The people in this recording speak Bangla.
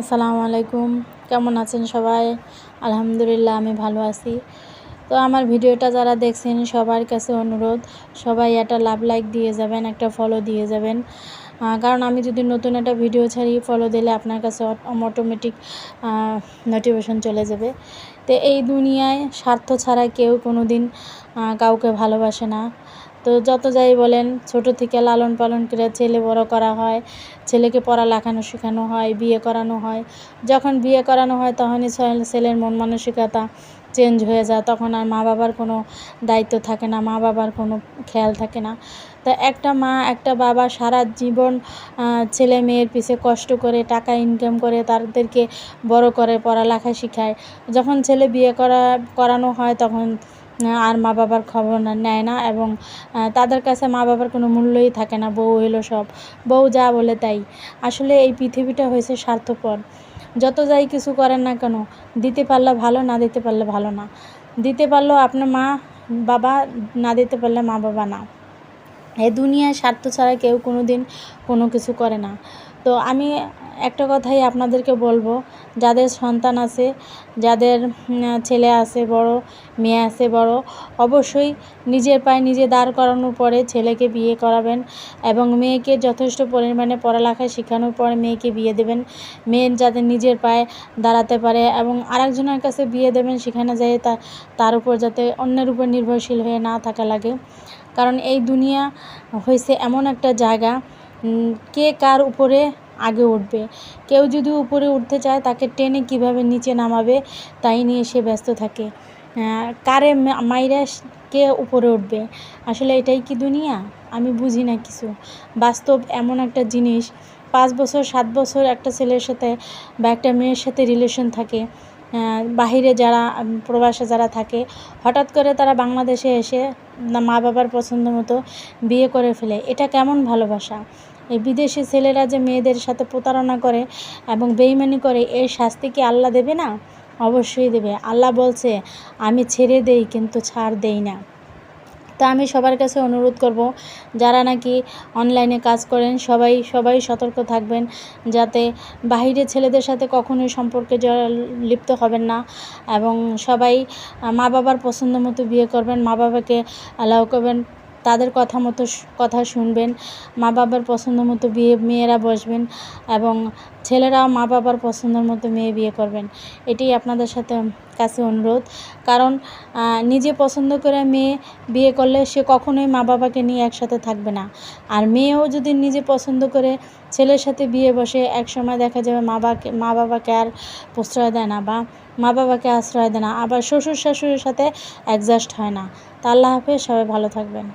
আসসালামু আলাইকুম। কেমন আছেন সবাই? আলহামদুলিল্লাহ, আমি ভালো আছি। তো আমার ভিডিওটা যারা দেখছেন, সবার কাছে অনুরোধ, সবাই একটা লাভ লাইক দিয়ে যাবেন, একটা ফলো দিয়ে যাবেন। কারণ আমি যদি নতুন একটা ভিডিও ছাড়ি ফলো দিলে আপনার কাছে অটোমেটিক নোটিফিকেশন চলে যাবে। তো এই দুনিয়ায় স্বার্থ ছাড়া কেউ কোনো দিন কাউকে ভালোবাসে না। তো যত যাই বলেন, ছোট থেকে লালন পালন করে ছেলে বড় করা হয়, ছেলেকে পড়া লেখানো শেখানো হয়, বিয়ে করানো হয়। যখন বিয়ে করানো হয়, তখনই ছেলের মন মানসিকতা চেঞ্জ হয়ে যায়। তখন আর মা বাবার কোনো দায়িত্ব থাকে না, মা বাবার কোনো খেয়াল থাকে না। তা একটা মা, একটা বাবা সারা জীবন ছেলে মেয়ের পিছে কষ্ট করে, টাকা ইনকাম করে, তাদেরকে বড় করে পড়ালেখা শেখায়। যখন ছেলে বিয়ে করা, করানো হয়, তখন আর মা বাবার খবর নেয় না এবং তাদের কাছে মা বাবার কোনো মূল্যই থাকে না, বউ হইল সব। বউ যা বলে তাই। আসলে এই পৃথিবীটা হয়েছে স্বার্থপর। যত যাই কিছু করেন না কেন, দিতে পারলে ভালো, না দিতে পারলে ভালো না। দিতে পারলেও আপনার মা বাবা, না দিতে পারলে মা বাবা না। এ দুনিয়ায় স্বার্থ ছাড়া কেউ কোনো দিন কোনো কিছু করে না। তো আমি একটা কথাই আপনাদেরকে বলব, যাদের সন্তান আছে, যাদের ছেলে আছে বড়, মেয়ে আছে বড়, অবশ্যই নিজের পায়ে নিজে দাঁড় করানোর পরে ছেলেকে বিয়ে করাবেন এবং মেয়েকে যথেষ্ট পরিমাণে পড়ালেখা শেখানোর পরে মেয়েকে বিয়ে দেবেন। মেয়ে যাতে নিজের পায়ে দাঁড়াতে পারে এবং আরেকজনের কাছে বিয়ে দেবেন সেখানে যেয়ে তা, তার উপর যাতে অন্যের উপর নির্ভরশীল হয়ে না থাকা লাগে। কারণ এই দুনিয়া হয়েছে এমন একটা জায়গা কে কার উপরে আগে উঠবে? কেউ যদি উপরে উঠতে চায়, তাকে টেনে কীভাবে নিচে নামাবে, তাই নিয়ে সে ব্যস্ত থাকে। কারে মাইরা কে উপরে উঠবে? আসলে এটাই কি দুনিয়া? আমি বুঝি না কিছু। বাস্তব এমন একটা জিনিস, পাঁচ বছর, সাত বছর একটা ছেলের সাথে বা একটা মেয়ের সাথে রিলেশন থাকে। বাহিরে যারা প্রবাসে যারা থাকে, হঠাৎ করে তারা বাংলাদেশে এসে মা বাবার পছন্দ মতো বিয়ে করে ফেলে। এটা কেমন ভালোবাসা? এই বিদেশি ছেলেরা যে মেয়েদের সাথে প্রতারণা করে এবং বেইমানি করে, এর শাস্তি কি আল্লাহ দেবে না? অবশ্যই দেবে। আল্লাহ বলছে, আমি ছেড়ে দেই, কিন্তু ছাড় দেই না। তা আমি সবার কাছে অনুরোধ করব, যারা নাকি অনলাইনে কাজ করেন, সবাই সবাই সতর্ক থাকবেন যাতে বাহিরে ছেলেদের সাথে কখনোই সম্পর্কে লিপ্ত হবেন না এবং সবাই মা বাবার পছন্দ মতো বিয়ে করবেন মা বাবাকে অ্যালাউ করবেন। তাদের কথা মতো কথা শুনবেন, মা বাবার পছন্দ মতো বিয়ে, মেয়েরা বসবেন এবং ছেলেরাও মা বাবার পছন্দের মতো মেয়ে বিয়ে করবেন। এটাই আপনাদের সাথে কাছে অনুরোধ। কারণ নিজে পছন্দ করে মেয়ে বিয়ে করলে সে কখনোই মা বাবাকে নিয়ে একসাথে থাকবে না। আর মেয়েও যদি নিজে পছন্দ করে ছেলের সাথে বিয়ে বসে, একসময় দেখা যাবে মা বাবাকে মা বাবাকে আর প্রশ্রয় দেয় না বা মা বাবাকে আশ্রয় দেয় না। আবার শ্বশুর শাশুড়ির সাথে অ্যাডজাস্ট হয় না। তা আল্লাহ হাফেজ, সবাই ভালো থাকবেন।